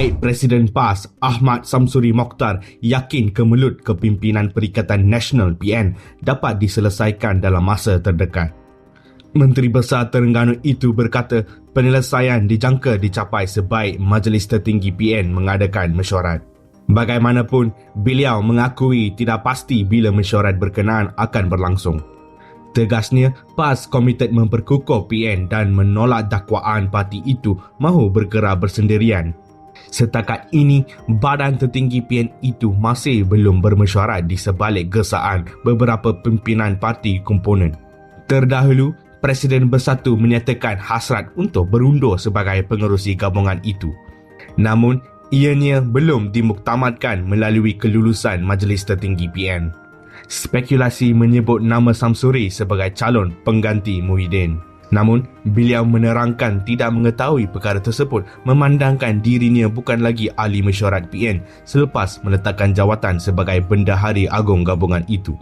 Baik Presiden PAS Ahmad Samsuri Mokhtar yakin kemelut kepimpinan Perikatan Nasional PN dapat diselesaikan dalam masa terdekat. Menteri Besar Terengganu itu berkata penyelesaian dijangka dicapai sebaik Majlis Tertinggi PN mengadakan mesyuarat. Bagaimanapun, beliau mengakui tidak pasti bila mesyuarat berkenaan akan berlangsung. Tegasnya, PAS komited memperkukuh PN dan menolak dakwaan parti itu mahu bergerak bersendirian Setakat ini, badan tertinggi PN itu masih belum bermesyuarat di sebalik gesaan beberapa pimpinan parti komponen. Terdahulu, Presiden Bersatu menyatakan hasrat untuk berundur sebagai pengerusi gabungan itu. Namun, ianya belum dimuktamadkan melalui kelulusan Majlis Tertinggi PN. Spekulasi menyebut nama Samsuri sebagai calon pengganti Muhyiddin. Namun, beliau menerangkan tidak mengetahui perkara tersebut memandangkan dirinya bukan lagi ahli mesyuarat PN selepas meletakkan jawatan sebagai bendahari agung gabungan itu.